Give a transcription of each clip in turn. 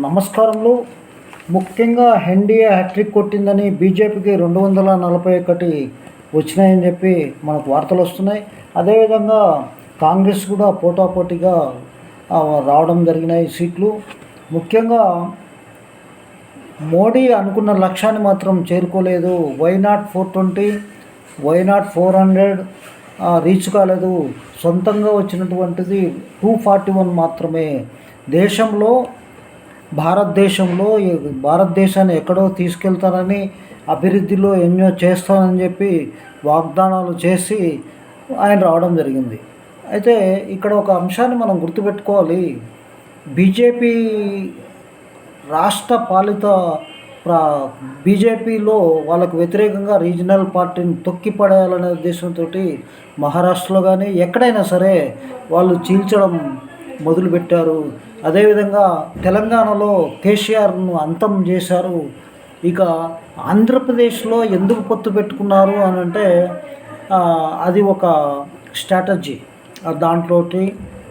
నమస్కారంలో ముఖ్యంగా NDA hat trick కొట్టిందని బీజేపీకి రెండు వందల నలభై ఒకటి వచ్చినాయని చెప్పి మనకు వార్తలు వస్తున్నాయి. అదేవిధంగా కాంగ్రెస్ కూడా పోటాపోటీగా రావడం జరిగినాయి సీట్లు. ముఖ్యంగా మోడీ అనుకున్న లక్ష్యాన్ని మాత్రం చేరుకోలేదు. Why not four twenty why not four hundred reach కాలేదు. సొంతంగా వచ్చినటువంటిది టూ ఫార్టీ వన్ మాత్రమే. దేశంలో భారతదేశంలో భారతదేశాన్ని ఎక్కడో తీసుకెళ్తారని అభివృద్ధిలో ఎన్నో చేస్తానని చెప్పి వాగ్దానాలు చేసి ఆయన రావడం జరిగింది. అయితే ఇక్కడ ఒక అంశాన్ని మనం గుర్తుపెట్టుకోవాలి. బీజేపీ రాష్ట్ర పాలిత ప్రా బీజేపీలో వాళ్ళకు వ్యతిరేకంగా రీజనల్ పార్టీని తొక్కిపడేయాలనే ఉద్దేశంతో మహారాష్ట్రలో కానీ ఎక్కడైనా సరే వాళ్ళు చీల్చడం మొదలుపెట్టారు. అదేవిధంగా తెలంగాణలో కేసీఆర్ను అంతం చేశారు. ఇక ఆంధ్రప్రదేశ్లో ఎందుకు పొత్తు పెట్టుకున్నారు అని అంటే అది ఒక స్ట్రాటజీ. దాంట్లోటి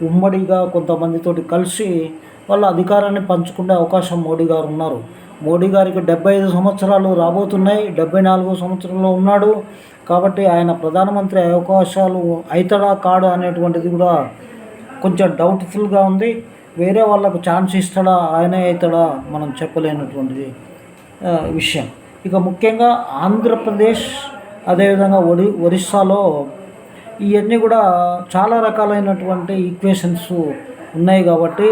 ఉమ్మడిగా కొంతమందితోటి కలిసి వాళ్ళ అధికారాన్ని పంచుకునే అవకాశం మోడీ గారు ఉన్నారు. మోడీ గారికి డెబ్బై ఐదు సంవత్సరాలు రాబోతున్నాయి. డెబ్బై నాలుగో సంవత్సరంలో ఉన్నాడు. కాబట్టి ఆయన ప్రధానమంత్రి అవకాశాలు అవుతాడా కాడు అనేటువంటిది కూడా కొంచెం డౌట్ఫుల్గా ఉంది. వేరే వాళ్ళకు ఛాన్స్ ఇస్తాడా ఆయనే అవుతాడా మనం చెప్పలేనటువంటిది విషయం. ఇక ముఖ్యంగా ఆంధ్రప్రదేశ్ అదేవిధంగా ఒడి ఒరిస్సాలో ఇవన్నీ కూడా చాలా రకాలైనటువంటి ఈక్వేషన్స్ ఉన్నాయి కాబట్టి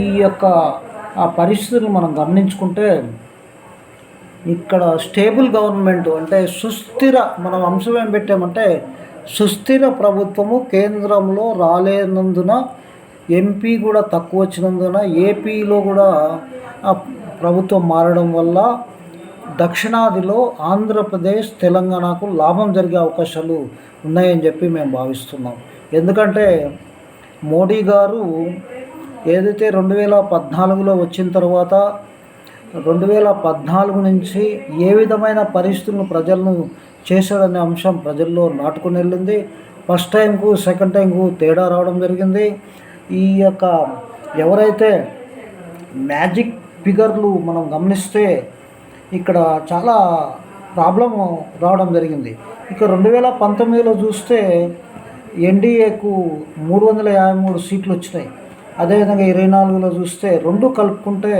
ఈ యొక్క ఆ పరిస్థితులు మనం గమనించుకుంటే ఇక్కడ స్టేబుల్ గవర్నమెంట్ అంటే సుస్థిర మనం అంశం ఏం పెట్టామంటే సుస్థిర ప్రభుత్వము కేంద్రంలో రాలేనందున ఎంపీ కూడా తక్కువ వచ్చినందున ఏపీలో కూడా ప్రభుత్వం మారడం వల్ల దక్షిణాదిలో ఆంధ్రప్రదేశ్ తెలంగాణకు లాభం జరిగే అవకాశాలు ఉన్నాయని చెప్పి మేము భావిస్తున్నాం. ఎందుకంటే మోడీ గారు ఏదైతే రెండు వేల పద్నాలుగులో వచ్చిన తర్వాత రెండు వేల పద్నాలుగు నుంచి ఏ విధమైన పరిస్థితులను ప్రజలను చేశాడనే అంశం ప్రజల్లో నాటుకుని వెళ్ళింది ఫస్ట్ టైంకు సెకండ్ టైంకు తేడా రావడం జరిగింది. ఈ యొక్క ఎవరైతే మ్యాజిక్ ఫిగర్లు మనం గమనిస్తే ఇక్కడ చాలా ప్రాబ్లం రావడం జరిగింది. ఇక రెండు వేల పంతొమ్మిదిలో చూస్తే ఎన్డీఏకు మూడు వందల యాభై మూడు సీట్లు వచ్చినాయి. అదేవిధంగా ఇరవై నాలుగులో చూస్తే రెండు కలుపుకుంటే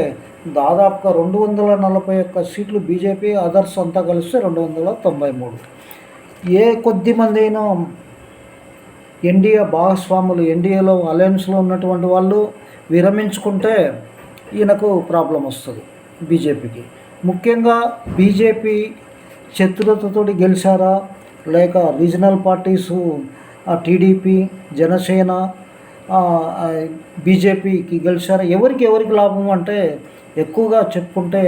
దాదాపుగా రెండు వందల నలభై ఒక్క సీట్లు బీజేపీ అదర్స్ అంతా కలిస్తే రెండు వందల తొంభై మూడు. ఏ కొద్ది మంది అయినా ఎన్డీఏ భాగస్వాములు ఎన్డీఏలో అలయన్స్లో ఉన్నటువంటి వాళ్ళు విరమించుకుంటే ఈయనకు ప్రాబ్లం వస్తుంది బీజేపీకి. ముఖ్యంగా బీజేపీ చతురతతోటి గెలిచారా? లేక రీజనల్ పార్టీసు టీడీపీ జనసేన బీజేపీకి గెలిచారా? ఎవరికి ఎవరికి లాభం అంటే ఎక్కువగా చెప్పుకుంటే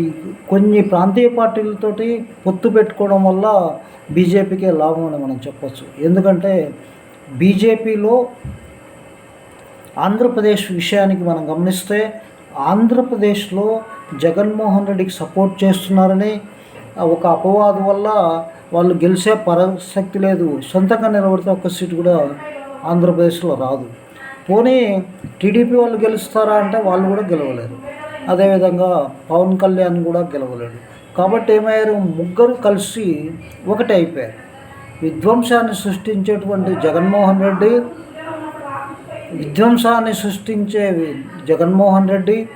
ఈ కొన్ని ప్రాంతీయ పార్టీలతోటి పొత్తు పెట్టుకోవడం వల్ల బీజేపీకే లాభం అని మనం చెప్పచ్చు. ఎందుకంటే బీజేపీలో ఆంధ్రప్రదేశ్ విషయానికి మనం గమనిస్తే ఆంధ్రప్రదేశ్లో జగన్మోహన్ రెడ్డికి సపోర్ట్ చేస్తున్నారని ఒక అపవాదు వల్ల వాళ్ళు గెలిచే పరశక్తి లేదు. సొంతంగా నిలబడితే ఒక్క సీటు కూడా ఆంధ్రప్రదేశ్లో రాదు. పోనీ టీడీపీ వాళ్ళు గెలుస్తారా అంటే వాళ్ళు కూడా గెలవలేరు. అదేవిధంగా పవన్ కళ్యాణ్ కూడా గెలవలేడు. కాబట్టి ఏమయ్యారు? ముగ్గురు కలిసి ఒకటి అయిపోయారు. విధ్వంసాన్ని సృష్టించేటువంటి జగన్మోహన్ రెడ్డి విధ్వంసాన్ని సృష్టించే జగన్మోహన్ రెడ్డి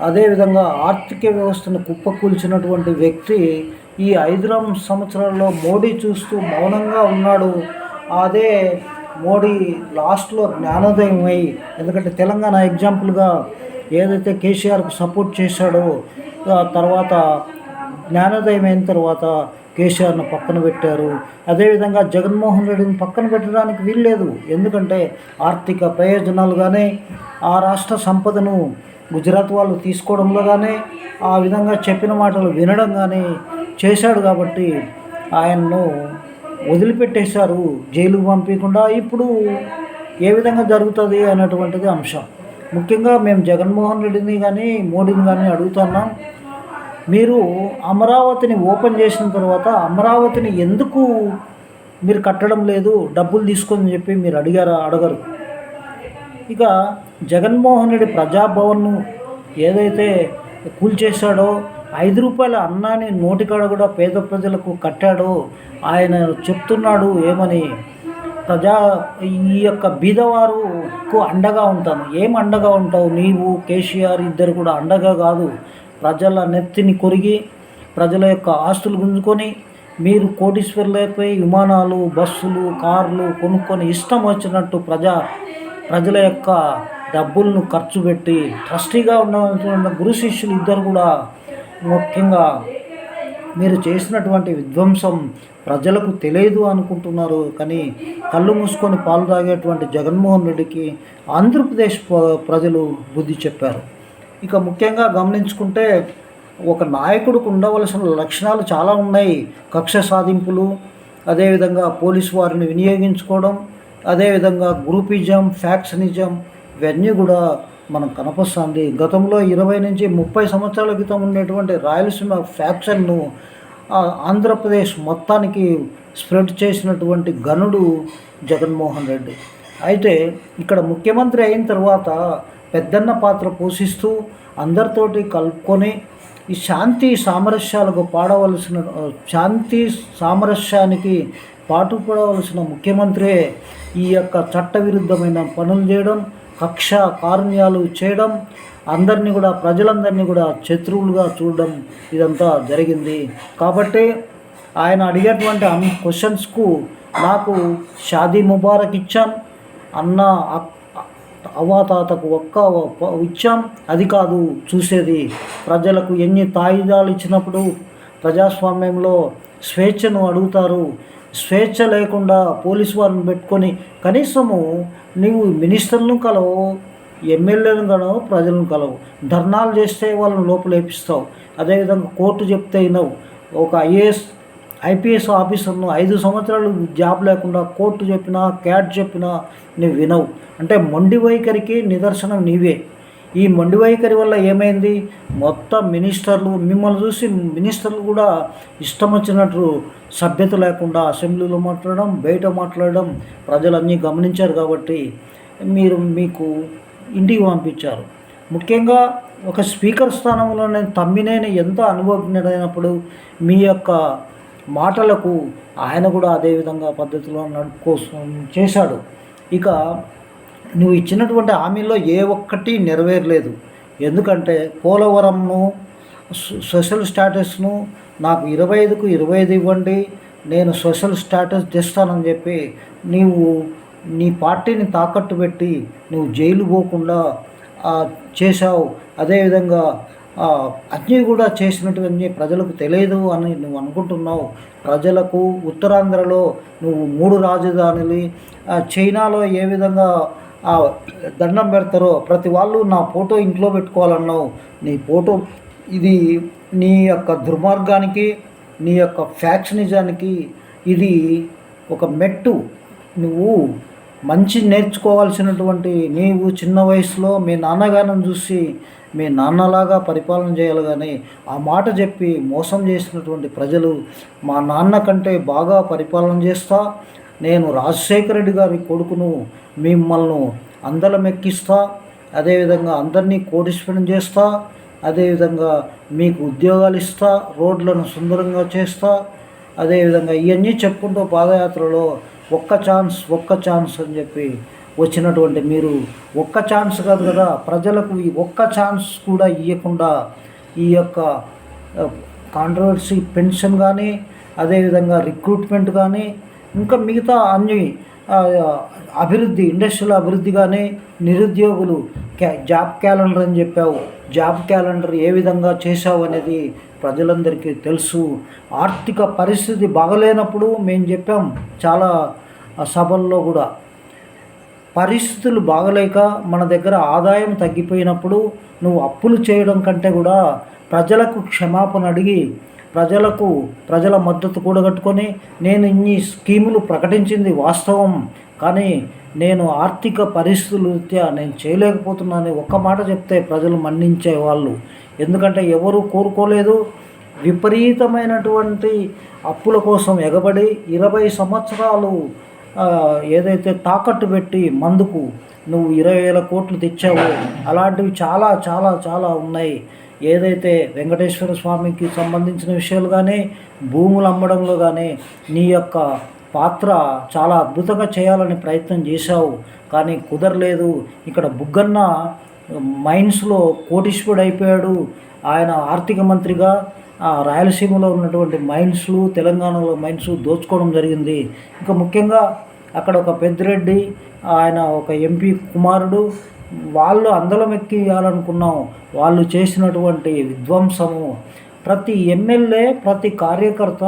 అదేవిధంగా ఆర్థిక వ్యవస్థను కుప్పకూల్చినటువంటి వ్యక్తి ఈ ఐదు సంవత్సరాల్లో మోడీ చూస్తూ మౌనంగా ఉన్నాడు. అదే మోడీ లాస్ట్లో జ్ఞానోదయం అయ్యి ఎందుకంటే తెలంగాణ ఎగ్జాంపుల్గా ఏదైతే కేసీఆర్కు సపోర్ట్ చేశాడో తర్వాత జ్ఞానోదయం అయిన తర్వాత కేసీఆర్ను పక్కన పెట్టారు. అదేవిధంగా జగన్మోహన్ రెడ్డిని పక్కన పెట్టడానికి వీల్లేదు. ఎందుకంటే ఆర్థిక ప్రయోజనాలు కానీ ఆ రాష్ట్ర సంపదను గుజరాత్ వాళ్ళు తీసుకోవడంలో కానీ ఆ విధంగా చెప్పిన మాటలు వినడం కానీ చేశాడు కాబట్టి ఆయన్ను వదిలిపెట్టేశారు జైలుకు పంపించకుండా ఇప్పుడు ఏ విధంగా జరుగుతుంది అనేటువంటిది అంశం. ముఖ్యంగా మేము జగన్మోహన్ రెడ్డిని కానీ మోడీని కానీ అడుగుతున్నాం. మీరు అమరావతిని ఓపెన్ చేసిన తర్వాత అమరావతిని ఎందుకు మీరు కట్టడం లేదు డబ్బులు తీసుకొని చెప్పి మీరు అడిగారా అడగరు. ఇక జగన్మోహన్ రెడ్డి ప్రజాభవన్ను ఏదైతే కూల్చేశాడో ఐదు రూపాయల అన్నాన్ని నోటికాడ కూడా పేద ప్రజలకు కట్టాడో. ఆయన చెప్తున్నాడు ఏమని? ప్రజా ఈ యొక్క బీదవారుకు అండగా ఉంటాను. ఏం అండగా ఉంటావు? నీవు కేసీఆర్ ఇద్దరు కూడా అండగా కాదు. ప్రజల నెత్తిని కొరిగి ప్రజల యొక్క ఆస్తులు గుంజుకొని మీరు కోటీశ్వర్లపై విమానాలు బస్సులు కార్లు కొనుక్కొని ఇష్టం వచ్చినట్టు ప్రజా ప్రజల యొక్క డబ్బులను ఖర్చు పెట్టి ట్రస్టీగా ఉన్న గురు శిష్యులు ఇద్దరు కూడా ముఖ్యంగా మీరు చేసినటువంటి విధ్వంసం ప్రజలకు తెలియదు అనుకుంటున్నారు. కానీ కళ్ళు మూసుకొని పాలు తాగేటువంటి జగన్మోహన్ రెడ్డికి ఆంధ్రప్రదేశ్ ప్ర- ప్రజలు బుద్ధి చెప్పారు. ఇక ముఖ్యంగా గమనించుకుంటే ఒక నాయకుడికి ఉండవలసిన లక్షణాలు చాలా ఉన్నాయి. కక్ష సాధింపులు అదేవిధంగా పోలీసు వారిని వినియోగించుకోవడం అదేవిధంగా గ్రూపిజం ఫ్యాక్షనిజం ఇవన్నీ కూడా మనం కనపస్తుంది. గతంలో ఇరవై నుంచి ముప్పై సంవత్సరాల క్రితం ఉండేటువంటి రాయలసీమ ఫ్యాక్షన్ను ఆంధ్రప్రదేశ్ మొత్తానికి స్ప్రెడ్ చేసినటువంటి గనుడు జగన్మోహన్ రెడ్డి. అయితే ఇక్కడ ముఖ్యమంత్రి అయిన తర్వాత పెద్దన్న పాత్ర పోషిస్తూ అందరితోటి కలుపుకొని ఈ శాంతి సామరస్యాలకు పాడవలసిన శాంతి సామరస్యానికి పాటుపడవలసిన ముఖ్యమంత్రి ఈ యొక్క చట్టవిరుద్ధమైన పనులు చేయడం కక్ష కారుణ్యాలు చేయడం అందరినీ కూడా ప్రజలందరినీ కూడా శత్రువులుగా చూడడం ఇదంతా జరిగింది. కాబట్టి ఆయన అడిగేటువంటి అన్ని క్వశ్చన్స్కు నాకు షాదీ ముబారక్ ఇచ్చాం అన్న అవాతాతకు అవ్వాతాతకు ఒక్క ఇచ్చాం అది కాదు చూసేది. ప్రజలకు ఎన్ని తాయిదాలు ఇచ్చినప్పుడు ప్రజాస్వామ్యంలో స్వేచ్ఛను అడుగుతారు స్వేచ్ఛ లేకుండా పోలీసు వారిని పెట్టుకొని కనీసము నీవు మినిస్టర్లను కలవు ఎమ్మెల్యేలను కలవు ప్రజలను కలవు. ధర్నాలు చేస్తే వాళ్ళని లోపలేపిస్తావు అదేవిధంగా కోర్టు చెప్తే వినవు. ఒక ఐఏఎస్ ఐపీఎస్ ఆఫీసర్ను ఐదు సంవత్సరాలు జాబ్ లేకుండా కోర్టు చెప్పినా క్యాట్ చెప్పినా నువ్వు వినవు. అంటే మొండి వైఖరికి నిదర్శనం నీవే. ఈ మొండి వైఖరి వల్ల ఏమైంది? మొత్తం మినిస్టర్లు మిమ్మల్ని చూసి మినిస్టర్లు కూడా ఇష్టం వచ్చినట్టు సభ్యత లేకుండా అసెంబ్లీలో మాట్లాడడం బయట మాట్లాడడం ప్రజలన్నీ గమనించారు కాబట్టి మీరు మీకు ఇంటికి పంపించారు. ముఖ్యంగా ఒక స్పీకర్ స్థానంలో నేను తమ్మినేని ఎంత అనుభవజ్ఞుడైనప్పుడు మీ యొక్క మాటలకు ఆయన కూడా అదేవిధంగా పద్ధతిలో నడుపుకోసం చేశాడు. ఇక నువ్వు ఇచ్చినటువంటి హామీలో ఏ ఒక్కటి నెరవేరలేదు. ఎందుకంటే పోలవరంను సోషల్ స్టాటస్ను నాకు ఇరవై ఐదుకు ఇరవై ఐదు ఇవ్వండి. నేను సోషల్ స్టాటస్ తెస్తానని చెప్పి నీవు నీ పార్టీని తాకట్టు పెట్టి నువ్వు జైలు పోకుండా చేశావు. అదేవిధంగా అన్నీ కూడా చేసినటువంటి ప్రజలకు తెలియదు అని నువ్వు అనుకుంటున్నావు. ప్రజలకు ఉత్తరాంధ్రలో నువ్వు మూడు రాజధానులు చైనాలో ఏ విధంగా దండం పెడతారో ప్రతి వాళ్ళు నా ఫోటో ఇంట్లో పెట్టుకోవాలన్నావు. నీ ఫోటో ఇది నీ యొక్క దుర్మార్గానికి నీ యొక్క ఫ్యాక్షనిజానికి ఇది ఒక మెట్టు. నువ్వు మంచి నేర్చుకోవాల్సినటువంటి నీవు చిన్న వయసులో మీ నాన్నగారిని చూసి మీ నాన్నలాగా పరిపాలన చేయాలి కానీ ఆ మాట చెప్పి మోసం చేసినటువంటి ప్రజలు మా నాన్న కంటే బాగా పరిపాలన చేస్తా నేను రాజశేఖర రెడ్డి గారి కొడుకును మిమ్మల్ని అందలం ఎక్కిస్తా అదేవిధంగా అందరినీ కోటీశ్వరం చేస్తా అదేవిధంగా మీకు ఉద్యోగాలు ఇస్తా రోడ్లను సుందరంగా చేస్తా అదేవిధంగా ఇవన్నీ చెప్పుకుంటూ పాదయాత్రలో ఒక్క ఛాన్స్ ఒక్క ఛాన్స్ అని చెప్పి వచ్చినటువంటి మీరు ఒక్క ఛాన్స్ కాదు కదా ప్రజలకు ఈ ఒక్క ఛాన్స్ కూడా ఇవ్వకుండా ఈ యొక్క కాంట్రవర్సీ పెన్షన్ కానీ అదేవిధంగా రిక్రూట్మెంట్ కానీ ఇంకా మిగతా అన్ని అభివృద్ధి ఇండస్ట్రియల్ అభివృద్ధి కానీ నిరుద్యోగులు క్యా జాబ్ క్యాలెండర్ అని చెప్పావు. జాబ్ క్యాలెండర్ ఏ విధంగా చేశావు అనేది ప్రజలందరికీ తెలుసు. ఆర్థిక పరిస్థితి బాగలేనప్పుడు మేము చెప్పాం చాలా సభల్లో కూడా. పరిస్థితులు బాగలేక మన దగ్గర ఆదాయం తగ్గిపోయినప్పుడు నువ్వు అప్పులు చేయడం కంటే కూడా ప్రజలకు క్షమాపణ అడిగి ప్రజలకు ప్రజల మద్దతు కూడగట్టుకొని నేను ఇన్ని స్కీములు ప్రకటించింది వాస్తవం. కానీ నేను ఆర్థిక పరిస్థితుల రీత్యా నేను చేయలేకపోతున్నానని ఒక్క మాట చెప్తే ప్రజలు మన్నించే వాళ్ళు. ఎందుకంటే ఎవరు కోరుకోలేదు. విపరీతమైనటువంటి అప్పుల కోసం ఎగబడి ఇరవై సంవత్సరాలు ఏదైతే తాకట్టు పెట్టి మందుకు నువ్వు ఇరవై వేల కోట్లు తెచ్చావు అలాంటివి చాలా చాలా చాలా ఉన్నాయి. ఏదైతే వెంకటేశ్వర స్వామికి సంబంధించిన విషయాలు కానీ భూములు అమ్మడంలో కానీ నీ యొక్క పాత్ర చాలా అద్భుతంగా చేయాలని ప్రయత్నం చేశావు. కానీ కుదరలేదు. ఇక్కడ బుగ్గన్న మైన్స్లో కోటీశ్వరుడు అయిపోయాడు ఆయన ఆర్థిక మంత్రిగా రాయలసీమలో ఉన్నటువంటి మైన్స్లు తెలంగాణలో మైన్స్ దోచుకోవడం జరిగింది. ఇంకా ముఖ్యంగా అక్కడ ఒక పెద్దిరెడ్డి ఆయన ఒక ఎంపీ కుమారుడు వాళ్ళు అందలం ఎక్కియాలనుకున్నాం వాళ్ళు చేసినటువంటి విధ్వంసము. ప్రతి ఎమ్మెల్యే ప్రతి కార్యకర్త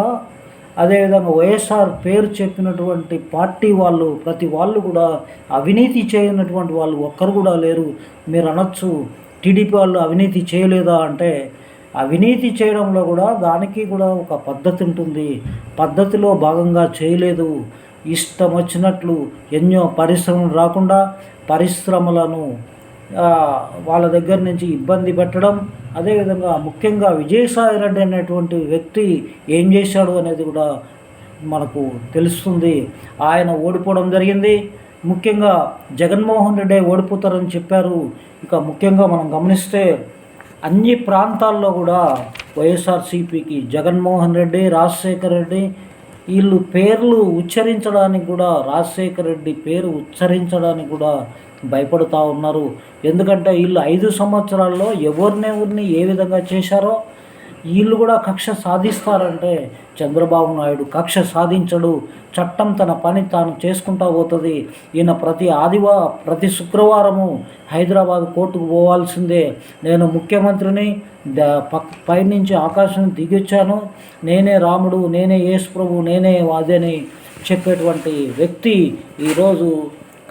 అదేవిధంగా వైఎస్ఆర్ పేరు చెప్పినటువంటి పార్టీ వాళ్ళు ప్రతి వాళ్ళు కూడా అవినీతి చేయనటువంటి వాళ్ళు ఒక్కరు కూడా లేరు. మీరు అనొచ్చు టీడీపీ వాళ్ళు అవినీతి చేయలేదా అంటే అవినీతి చేయడంలో కూడా దానికి కూడా ఒక పద్ధతి ఉంటుంది. పద్ధతిలో భాగంగా చేయలేదు. ఇష్టం వచ్చినట్లు ఎన్నో పరిశ్రమలు రాకుండా పరిశ్రమలను వాళ్ళ దగ్గర నుంచి ఇబ్బంది పెట్టడం అదేవిధంగా ముఖ్యంగా విజయసాయి రెడ్డి అనేటువంటి వ్యక్తి ఏం చేశాడు అనేది కూడా మనకు తెలుస్తుంది. ఆయన ఓడిపోవడం జరిగింది. ముఖ్యంగా జగన్మోహన్ రెడ్డి ఓడిపోతారని చెప్పారు. ఇక ముఖ్యంగా మనం గమనిస్తే అన్ని ప్రాంతాల్లో కూడా వైఎస్ఆర్సీపీకి జగన్మోహన్ రెడ్డి రాజశేఖర్ రెడ్డి వీళ్ళు పేర్లు ఉచ్చరించడానికి కూడా రాజశేఖర్ రెడ్డి పేరు ఉచ్చరించడానికి కూడా భయపడుతూ ఉన్నారు. ఎందుకంటే వీళ్ళు ఐదు సంవత్సరాల్లో ఎవరినెవరిని ఏ విధంగా చేశారో వీళ్ళు కూడా కక్ష సాధిస్తారంటే చంద్రబాబు నాయుడు కక్ష సాధించడు. చట్టం తన పని తాను చేసుకుంటా పోతుంది. ఈయన ప్రతి ఆదివా ప్రతి శుక్రవారము హైదరాబాద్ కోర్టుకు పోవాల్సిందే. నేను ముఖ్యమంత్రిని పక్ పైనుంచి ఆకాశం దిగొచ్చాను. నేనే రాముడు నేనే యేసు ప్రభు నేనే వాదేని చెప్పేటువంటి వ్యక్తి ఈరోజు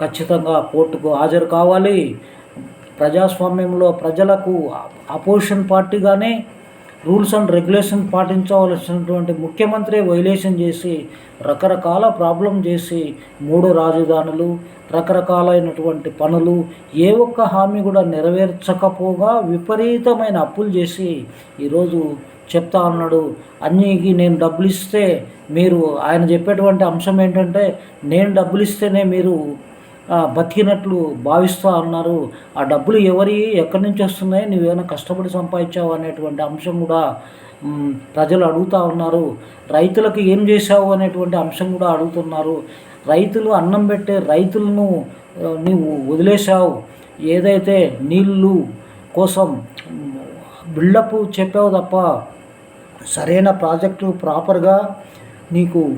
ఖచ్చితంగా కోర్టుకు హాజరు కావాలి. ప్రజాస్వామ్యంలో ప్రజలకు అపోజిషన్ పార్టీగానే రూల్స్ అండ్ రెగ్యులేషన్ పాటించవలసినటువంటి ముఖ్యమంత్రి వైలేషన్ చేసి రకరకాల ప్రాబ్లం చేసి మూడు రాజధానులు రకరకాలైనటువంటి పనులు ఏ ఒక్క హామీ కూడా నెరవేర్చకపోగా విపరీతమైన అప్పులు చేసి ఈరోజు చెప్తా ఉన్నాడు అన్నికి నేను డబ్బులు ఇస్తే మీరు ఆయన చెప్పేటువంటి అంశం ఏంటంటే నేను డబ్బులు ఇస్తేనే మీరు బతికినట్లు భావిస్తూ అన్నారు. ఆ డబ్బులు ఎవరి ఎక్కడి నుంచి వస్తున్నాయి? నువ్వేమైనా కష్టపడి సంపాదించావు అనేటువంటి అంశం కూడా ప్రజలు అడుగుతూ ఉన్నారు. రైతులకు ఏం చేశావు అనేటువంటి అంశం కూడా అడుగుతున్నారు. రైతులు అన్నం పెట్టే రైతులను నీవు వదిలేశావు. ఏదైతే నీళ్ళు కోసం బిల్డప్ చెప్పావు తప్ప సరైన ప్రాజెక్టు ప్రాపర్గా నీకు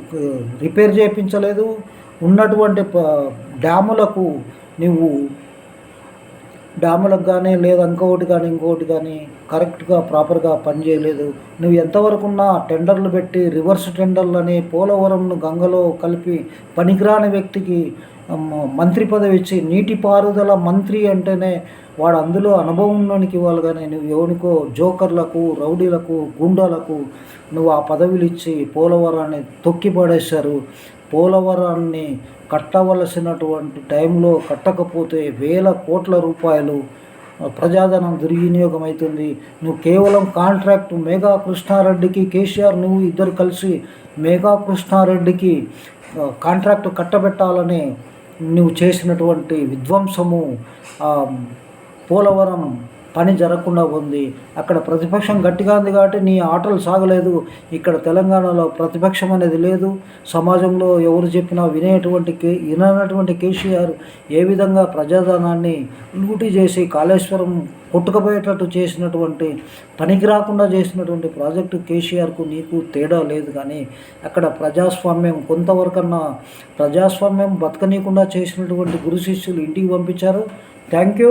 రిపేర్ చేయించలేదు. ఉన్నటువంటి ప- డ్యాములకు నువ్వు డ్యాములకు కానీ లేదా ఇంకొకటి కానీ ఇంకొకటి కానీ కరెక్ట్గా ప్రాపర్గా పనిచేయలేదు నువ్వు ఎంతవరకు ఉన్నా టెండర్లు పెట్టి రివర్స్ టెండర్లు అని పోలవరంను గంగలో కలిపి పనికిరాని వ్యక్తికి మంత్రి పదవి ఇచ్చి నీటిపారుదల మంత్రి అంటేనే వాడు అందులో అనుభవం ఉన్నోనికి ఇవ్వాలి. కానీ నువ్వు ఎవరికో జోకర్లకు రౌడీలకు గుండాలకు నువ్వు ఆ పదవులు ఇచ్చి పోలవరాన్ని తొక్కి పడేశారు పోలవరాన్ని కట్టవలసినటువంటి టైంలో కట్టకపోతే వేల కోట్ల రూపాయలు ప్రజాధనం దుర్వినియోగం అవుతుంది నువ్వు కేవలం కాంట్రాక్ట్ మేఘా కృష్ణారెడ్డికి కేసీఆర్ నువ్వు ఇద్దరు కలిసి మేఘా కృష్ణారెడ్డికి కాంట్రాక్ట్ కట్టబెట్టాలని నువ్వు చేసినటువంటి విధ్వంసము పోలవరం పని జరగకుండా ఉంది. అక్కడ ప్రతిపక్షం గట్టిగా ఉంది కాబట్టి నీ ఆటలు సాగలేదు. ఇక్కడ తెలంగాణలో ప్రతిపక్షం అనేది లేదు. సమాజంలో ఎవరు చెప్పినా వినేటువంటి కే విననటువంటి కేసీఆర్ ఏ విధంగా ప్రజాధనాన్ని లూటీ చేసి కాళేశ్వరం కొట్టుకుపోయేటట్టు చేసినటువంటి పనికి రాకుండా చేసినటువంటి ప్రాజెక్టు కేసీఆర్కు నీకు తేడా లేదు కానీ అక్కడ ప్రజాస్వామ్యం కొంతవరకన్నా ప్రజాస్వామ్యం బతకనీయకుండా చేసినటువంటి గురు శిష్యులు ఇంటికి పంపించారు. Thank you.